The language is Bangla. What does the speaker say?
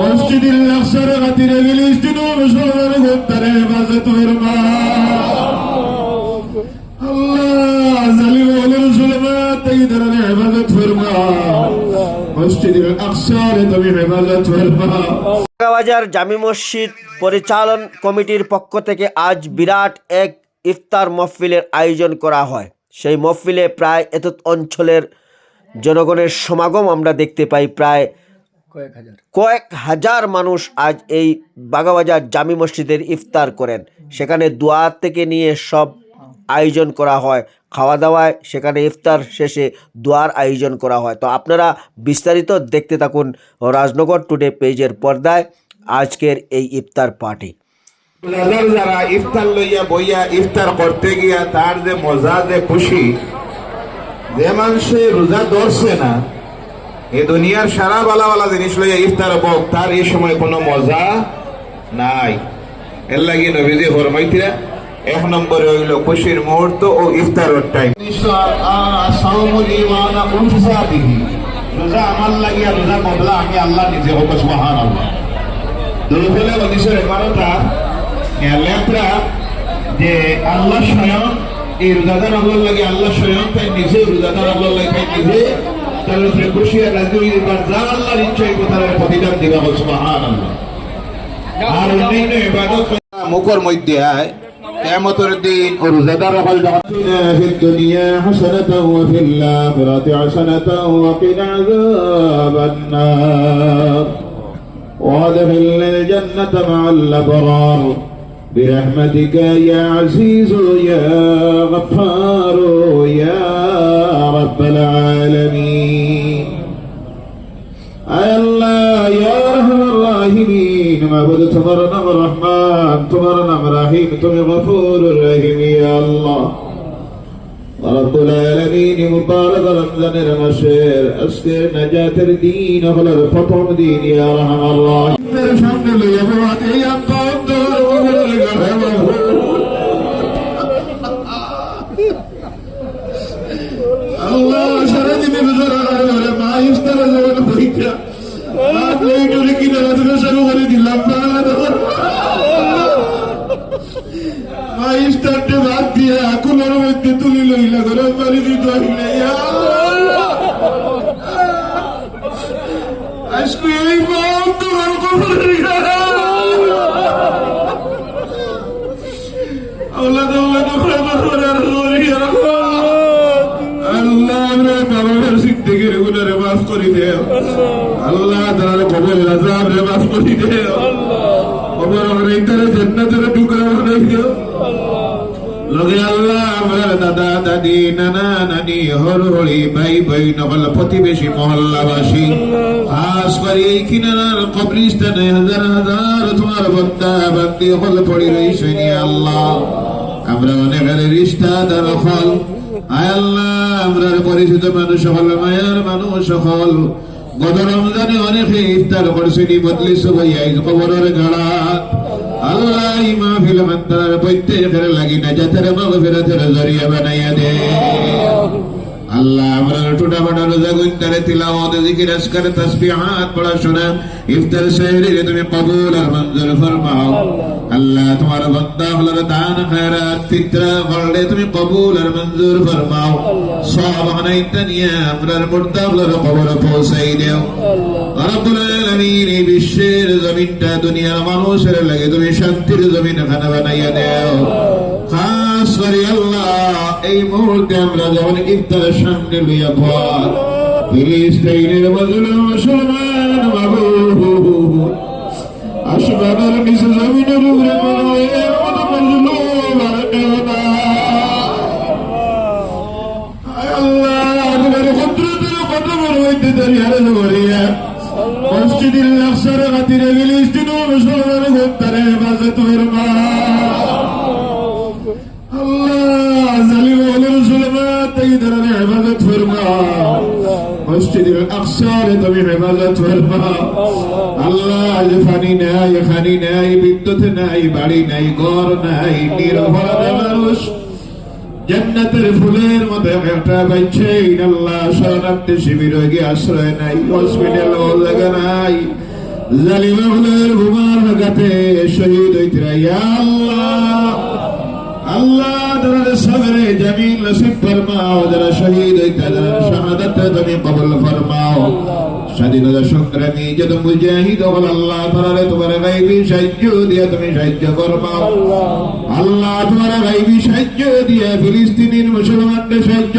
মসজিদুল আকসার খাতিরে ফিলিস্তিন ও মুসলমান গোত্তারে হেফাজত ফরমা আল্লাহ জালিম ওয়াল মুসলমান এই ধরনের হেফাজত ফরমা মসজিদুল আকসারে তুমি হেফাজত ফরমা। বাজার জামি মসজিদ পরিচালন কমিটির পক্ষ থেকে আজ বিরাট এক ইফতার মহফিলের আয়োজন করা হয়। সেই মহফিলে প্রায় এত অঞ্চলের জনগণের সমাগম আমরা দেখতে পাই। প্রায় কয়েক হাজার মানুষ আজ এই বাগাবাজার জামি মসজিদের ইফতার করেন। সেখানে দোয়া থেকে নিয়ে সব আয়োজন করা হয়। খাওয়া দাওয়ায় সেখানে ইফতার শেষে দোয়ার আয়োজন করা হয়। তো আপনারা বিস্তারিত দেখতে থাকুন রাজনগর টুডে পেজের পর্দায় আজকের এই ইফতার পার্টি। যারা ইফতার লইয়া বইয়া ইফতার করতে গিয়া তার যে মজা, যে খুশি, যে মানুষে রোজা ধরছে না এই দুনিয়ার সারা বালা বালা জিনিস লইয়া ইফতার বক তার এই সময় কোনো মজা নাই। এর লাগি নবীজি ফরমাইতিরা এক নম্বরে হইল খুশির মুহূর্ত ও ইফতারের টাইম রোজা আমার লাগিয়া রোজা বদলা আমি আল্লাহ নিজে হোক সুবহান আল্লাহ দুর্বলে বদিসের এবারটা লেত্রা যে আল্লাহ স্বয়ং এই রোজাদার আল্লাহ লাগে আল্লাহ স্বয়ং তাই নিজে রোজাদার আল্লাহ লাগে তাই নিজে তার উপরে খুশি আর রাজি এবার যা আল্লাহর ইচ্ছা এই কথার প্রতিদান দিবা বল সুবহান আল্লাহ আর অন্যান্য ইবাদত মুখর মধ্যে আয়। نعمة الدين. أرزدر فالبعثنا في الدنيا حسنة وفي الآخرة حسنة وقنا عذاب النار. وادخل الجنة مع الأبرار. برحمتك يا عزيز يا غفار. يا নাম রাহিম তুমি গফুর রহিম ইয়া আল্লাহ। রব্বুল আলামিন মুবারক রমজানের মাসের আজকের নাজাতের দিন হলো প্রথম দিন, ইয়া রহমান রাহিম সামনে লইয়া বাবা এই আন্তর আল্লাহ সারাদিনে দিলাম ইফতারটা বাদ দিয়ে আকুলের মধ্যে তুলি লইলা গরম পানি দিত আল্লাহ! আজকে এই মন তোমার গায়ে। আওলাদ আওলাদ খবর করার লরি আল্লাহ, আমরা বাবার সিদ্দিকের গুনারে মাফ করে দেও। আল্লাহ, তার কবর আজাব রে মাফ করে দেও। কবর হরে তার জান্নাতের টুকরা আল্লাহ আমার আমরা অনেকের আমরা পরিচিত মানুষ হল, মায়ার মানুষ হল। গত রমজানে অনেকে ইফতার করছেনি বদলিস ভাইয়া কবরের গাড়াত আল্লাহ এই মাহফিল মন্ত্রার প্রত্যেকের লাগি না যাতে মাগফিরাতের জরিয়া বানাইয়া দে আল্লাহ আমরা টোটা বানা রোজা গুন্দারে তিলাওয়াত জিকির আজকার তাসবিহাত পড়াশোনা ইফতার শাহরি তুমি কবুল আর মঞ্জুর ফরমাও। আল্লাহ। তোমার বান্দা হলার দান খায়রাত ফিতরা করলে তুমি কবুল আর মঞ্জুর ফরমাও। সব আনাইতা নিয়ে আমরার মুর্দা হলার কবর পৌঁছাই দেও। রব্বুল আলামিন এই বিশ্বের জমিনটা দুনিয়ার মানুষের লাগে তুমি শান্তির জমিন খানা বানাইয়া দেও। আল্লাহ। এই মুহূর্তে আমরা যখন ইফতারের সামনে লইয়া ভর ফিলিস্তাইনের বদলে মুসলমান বাবু। আসবাবের নিচে জমিনের উপরে কোনো এর মতো মজলুম আর কেউ না। আয় মসজিদুল আকসারে তুমি হেফাজত ফরমাও আল্লাহ। আজ ফানি নাই খানি নাই বিদ্যুৎ নাই বাড়ি নাই ঘর নাই নিরপরাধ মানুষ। জান্নাতের ফুলের মতো একটা বাচ্চা আল্লাহ শরণার্থী শিবির গিয়ে আশ্রয় নাই। হসপিটাল ও জায়গা নাই। জালিমা ফুলের বোমার লাগাতে শহীদ হইতে আল্লাহ আল্লাহ যারা সবরে জমিন নসিব ফরমাও যারা শহীদ হইতে যারা শাহাদাত তুমি কবুল ফরমাও। স্বাধীনতা সংগ্রামী যত মুজাহিদ হল আল্লাহ তোমারে তোমার গাইবি সাহায্য দিয়ে তুমি সাহায্য আল্লাহ। তোমার গাইবি সাহায্য দিয়ে ফিলিস্তিনির মুসলমানদের সাহায্য